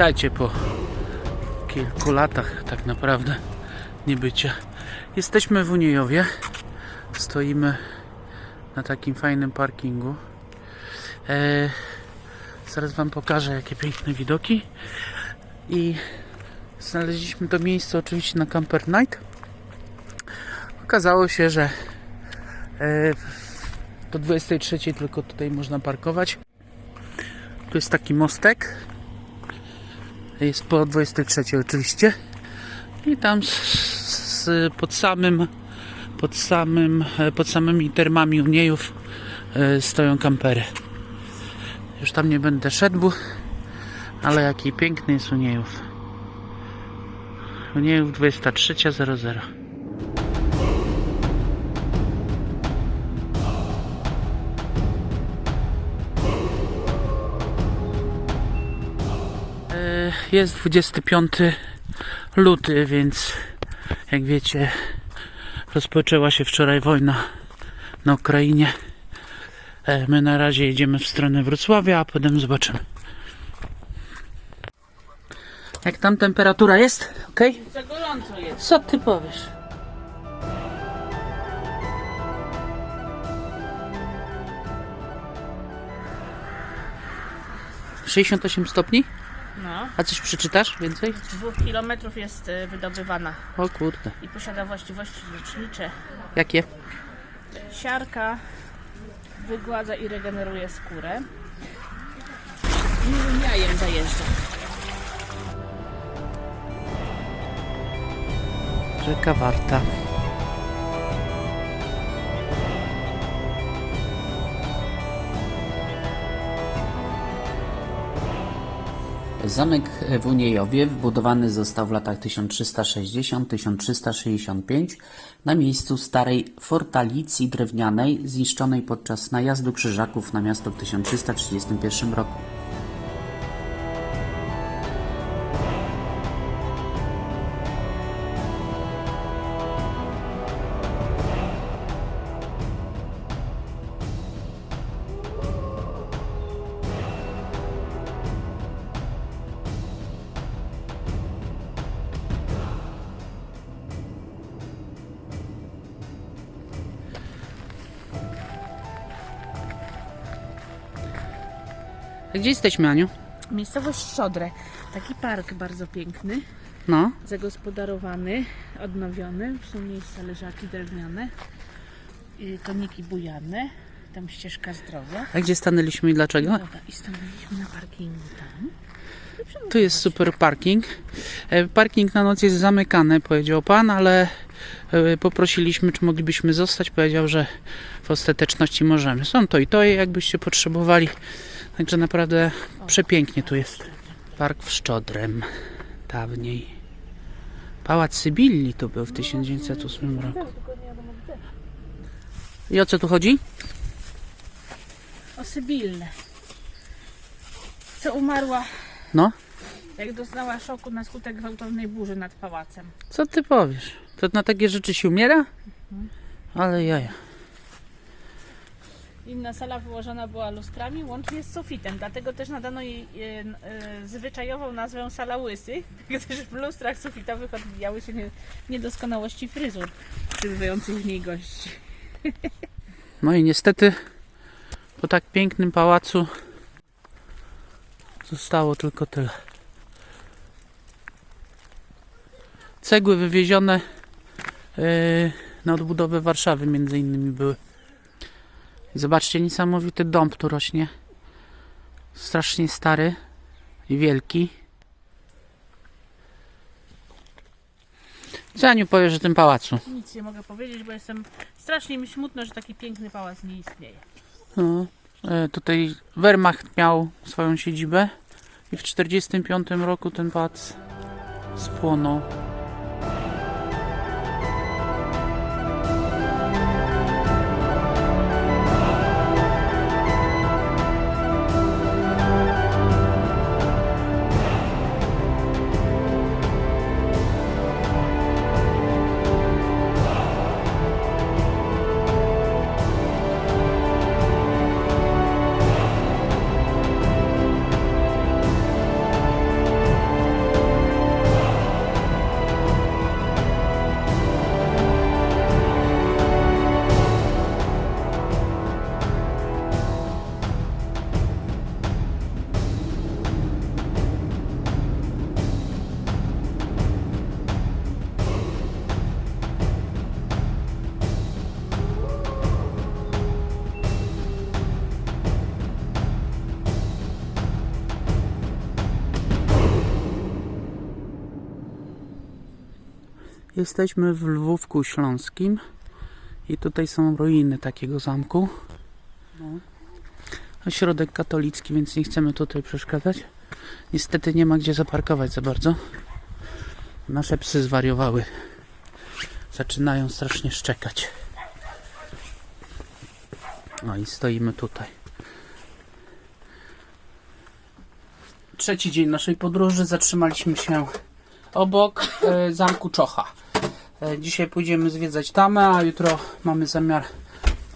Witajcie po kilku latach tak naprawdę niebycia. Jesteśmy w Uniejowie. Stoimy na takim fajnym parkingu. E, zaraz Wam pokażę jakie piękne widoki. I znaleźliśmy to miejsce oczywiście na Camper Night. Okazało się, że e, do 23 tylko tutaj można parkować. Tu jest taki mostek. Jest po 23 oczywiście. I tam z, z, pod samym pod samym e, pod samymi termami Uniejów e, stoją kampery. Już tam nie będę szedł, ale jaki piękny jest Uniejów. Uniejów 23.00. Jest 25 luty, więc jak wiecie, rozpoczęła się wczoraj wojna na Ukrainie. E, My na razie jedziemy w stronę Wrocławia, a potem zobaczymy. Jak tam temperatura jest? Ok? Za gorąco jest. Co ty powiesz? ...68 stopni? A coś przeczytasz więcej? Dwóch kilometrów jest e, wydobywana O kurde. i posiada właściwości lecznicze. Jakie? Siarka wygładza i regeneruje skórę. Miłym jajem zajeżdża. Rzeka Warta. Zamek w Uniejowie wbudowany został w latach 1360-1365 na miejscu starej fortalicji drewnianej zniszczonej podczas najazdu krzyżaków na miasto w 1331 roku. Gdzie jesteśmy, Aniu? Miejscowość Szczodre. Taki park bardzo piękny, No. zagospodarowany, odnowiony. Są miejsca leżaki drewniane, i koniki bujane. Tam ścieżka zdrowia. A gdzie stanęliśmy i dlaczego? Dobra, I stanęliśmy na parkingu tam. Tu jest super parking. E, Parking na noc jest zamykany, powiedział pan, ale e, poprosiliśmy, czy moglibyśmy zostać. Powiedział, że w ostateczności możemy. Są to i to, jakbyście potrzebowali. Także naprawdę przepięknie tu jest. Park w Szczodrem. Dawniej. Pałac Sybilli tu był w 1908 roku. I o co tu chodzi? O Sybillę. Co umarła, No, jak doznała szoku na skutek gwałtownej burzy nad pałacem. co ty powiesz? To na takie rzeczy się umiera? Ale jaja. Inna sala wyłożona była lustrami łącznie z sufitem, dlatego też nadano jej e, e, zwyczajową nazwę sala łysych, gdyż w lustrach sufitowych odbijały się nie, niedoskonałości fryzur przybywających w niej gości. No i niestety po tak pięknym pałacu zostało tylko tyle. Cegły wywiezione yy, na odbudowę Warszawy między innymi były. Zobaczcie, niesamowity dąb tu rośnie. Strasznie stary i wielki. Co Aniu powiesz o tym pałacu? Nic nie mogę powiedzieć, bo jestem strasznie mi smutno, że taki piękny pałac nie istnieje. No, e, tutaj Wehrmacht miał swoją siedzibę i w 1945 roku ten pałac spłonął. Jesteśmy w Lwówku Śląskim i tutaj są ruiny takiego zamku. No. Ośrodek katolicki, więc nie chcemy tutaj przeszkadzać. Niestety nie ma gdzie zaparkować za bardzo. Nasze psy zwariowały. Zaczynają strasznie szczekać. No i stoimy tutaj. Trzeci dzień naszej podróży. Zatrzymaliśmy się obok e, zamku Czocha. E, dzisiaj pójdziemy zwiedzać tamę, a jutro mamy zamiar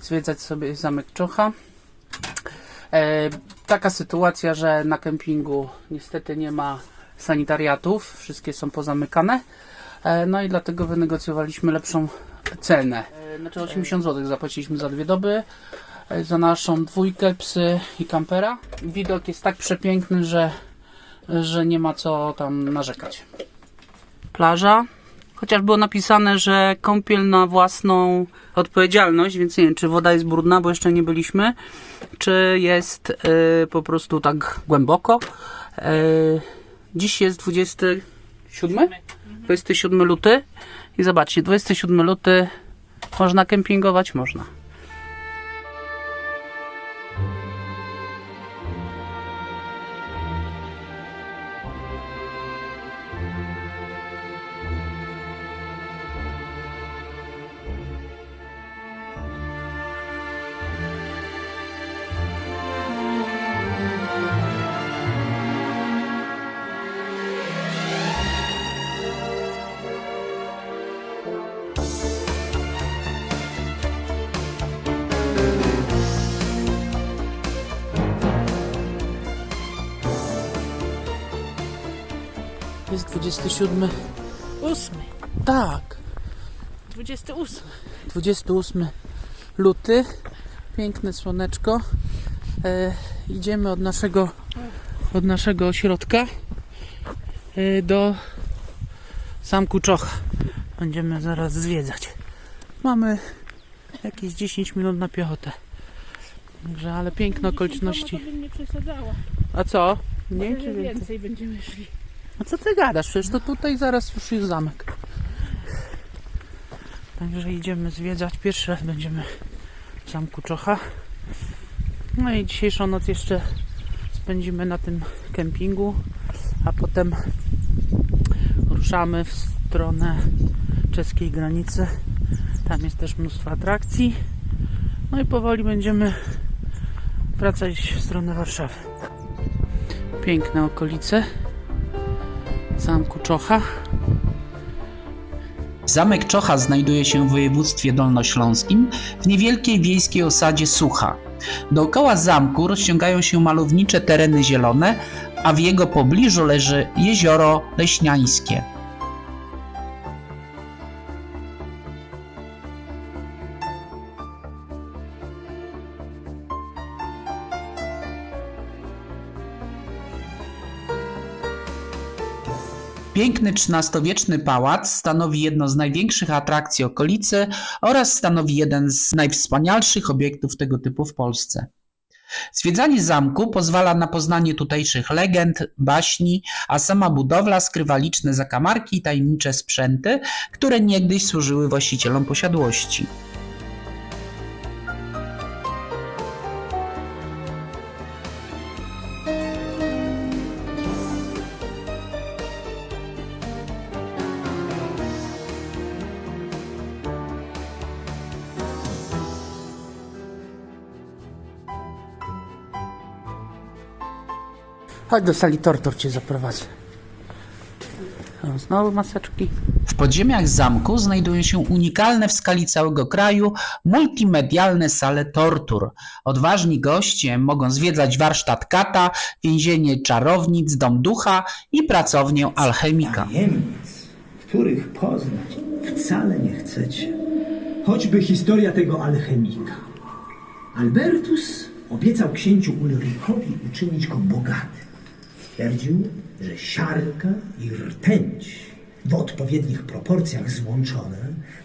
zwiedzać sobie zamek Czocha. E, taka sytuacja, że na kempingu niestety nie ma sanitariatów, wszystkie są pozamykane. E, no i dlatego wynegocjowaliśmy lepszą cenę. Znaczy 80 zł zapłaciliśmy za dwie doby. Za naszą dwójkę, psy i kampera. Widok jest tak przepiękny, że, że nie ma co tam narzekać. Plaża. Chociaż było napisane, że kąpiel na własną odpowiedzialność, więc nie wiem, czy woda jest brudna, bo jeszcze nie byliśmy, czy jest y, po prostu tak głęboko. Y, dziś jest 27? 27 luty i zobaczcie, 27 luty można kempingować? Można. 27. Ósmy. Tak, 28. 28 luty. Piękne słoneczko. E, idziemy od naszego, od naszego ośrodka e, do zamku Czocha. Będziemy zaraz zwiedzać. Mamy jakieś 10 minut na piechotę. Także, ale piękne okoliczności. Nie przesadzała. A co? Nie? Nie, Czy więcej? więcej będziemy szli. A co ty gadasz? Przecież to tutaj zaraz już jest zamek. Także idziemy zwiedzać. Pierwszy raz będziemy w zamku Czocha. No i dzisiejszą noc jeszcze spędzimy na tym kempingu, a potem ruszamy w stronę czeskiej granicy. Tam jest też mnóstwo atrakcji. No i powoli będziemy wracać w stronę Warszawy. Piękne okolice zamku Czocha. Zamek Czocha znajduje się w województwie dolnośląskim w niewielkiej wiejskiej osadzie Sucha. Dookoła zamku rozciągają się malownicze tereny zielone, a w jego pobliżu leży jezioro Leśniańskie. Piękny XIII-wieczny pałac stanowi jedno z największych atrakcji okolicy oraz stanowi jeden z najwspanialszych obiektów tego typu w Polsce. Zwiedzanie zamku pozwala na poznanie tutejszych legend, baśni, a sama budowla skrywa liczne zakamarki i tajemnicze sprzęty, które niegdyś służyły właścicielom posiadłości. Chodź do sali tortur cię zaprowadzę. O, znowu maseczki. W podziemiach zamku znajdują się unikalne w skali całego kraju multimedialne sale tortur. Odważni goście mogą zwiedzać warsztat kata, więzienie czarownic, dom ducha i pracownię alchemika. tajemnic, których poznać wcale nie chcecie. Choćby historia tego alchemika. Albertus obiecał księciu Ulrikowi uczynić go bogatym. Twierdził, że siarka i rtęć w odpowiednich proporcjach złączone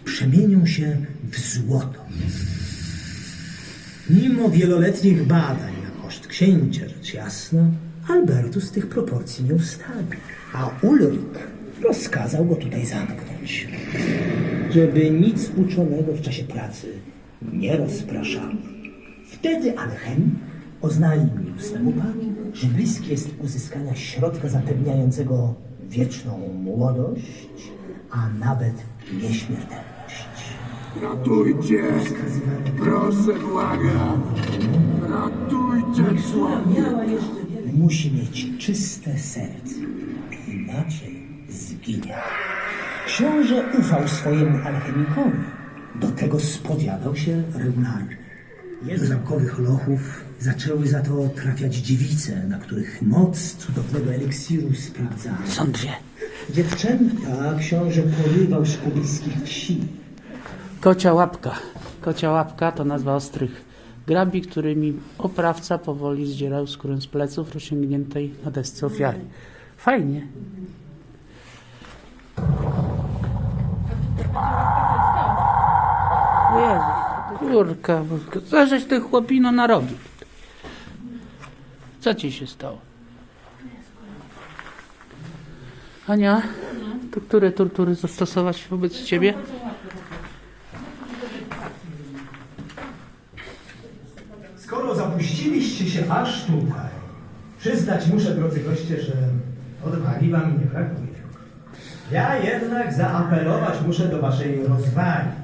przemienią się w złoto. Mimo wieloletnich badań na koszt księcia, rzecz jasna, Albertus tych proporcji nie ustawił. A Ulrik rozkazał go tutaj zamknąć, żeby nic uczonego w czasie pracy nie rozpraszano. Wtedy alchemik oznajmił swemu panu, że bliski jest uzyskania środka zapewniającego wieczną młodość, a nawet nieśmiertelność. Ratujcie! Proszę, błagam! Ratujcie, człowiek! Musi mieć czyste serce, inaczej zginie. Książę ufał swojemu alchemikowi, do tego spowiadał się regularnie. Do zamkowych lochów zaczęły za to trafiać dziewice, na których moc cudownego eliksiru sprawdzano. Są dwie. Dziewczęta książę porywał z pobliskich wsi. Kocia łapka. Kocia łapka to nazwa ostrych grabi, którymi oprawca powoli zdzierał skórę z pleców rozciągniętej na desce ofiary. Fajnie. Jezus, kurka, bo- zażeś ty chłopino na rogi. Co ci się stało? Ania, to które tortury zastosować wobec ciebie? Skoro zapuściliście się aż tutaj, przyznać muszę, drodzy goście, że odwagi wam nie brakuje. Ja jednak zaapelować muszę do waszej rozwagi.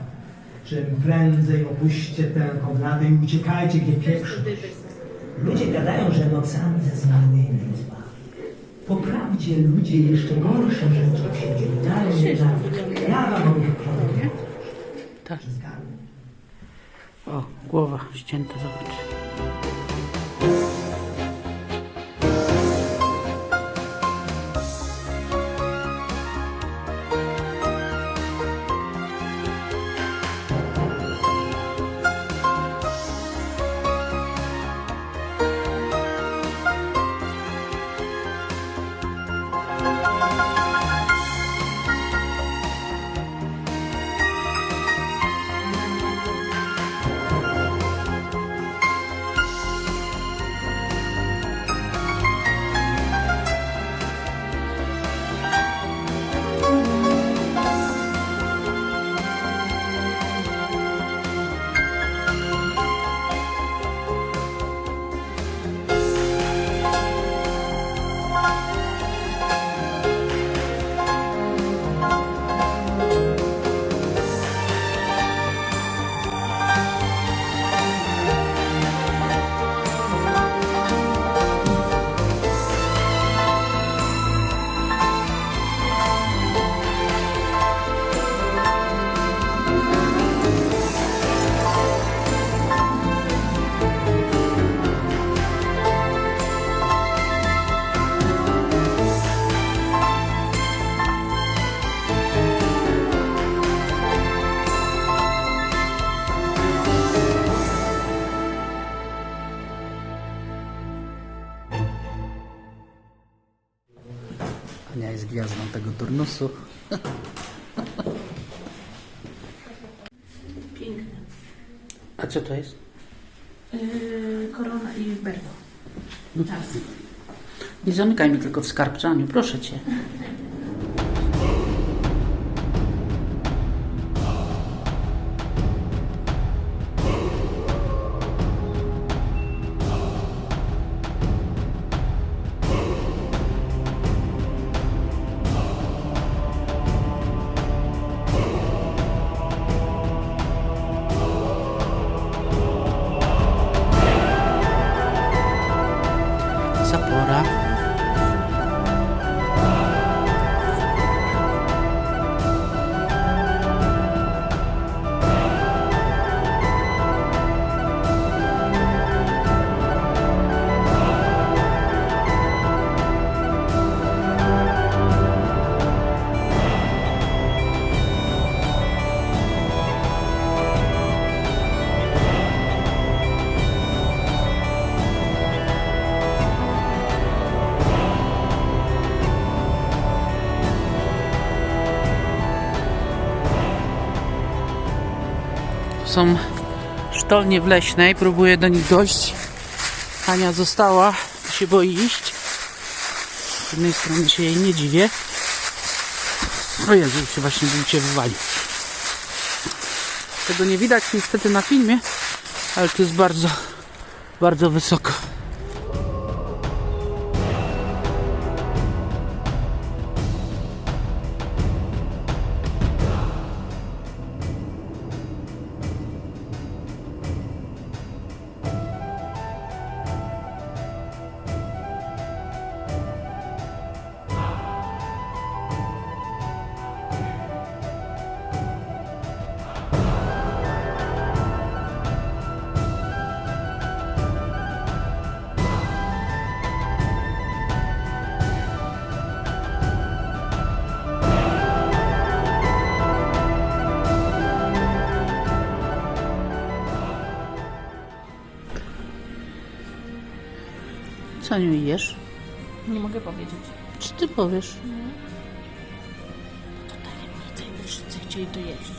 Czym prędzej opuśćcie tę komnatę i uciekajcie, gdzie pierwszy. Ludzie gadają, że nocami ze zmarłymi rozmawiają. Po prawdzie ludzie jeszcze gorsze rzeczy się dzieją. Ja wam powiedzieć. Tak. O, głowa ścięta, zobacz. Turnusu. Piękne. A co to jest? Yy, korona i berło. Tak. Nie zamykaj mi tylko w skarbczaniu, proszę cię. Są sztolnie w leśnej, próbuję do nich dojść. Ania została, się boi iść. Z jednej strony się jej nie dziwię. O Jezu, się właśnie cię wywalił. Tego nie widać niestety na filmie, ale to jest bardzo, bardzo wysoko. Co nie jesz? Nie mogę powiedzieć. Czy ty powiesz? Tajemnica i wszyscy chcieli to jeść.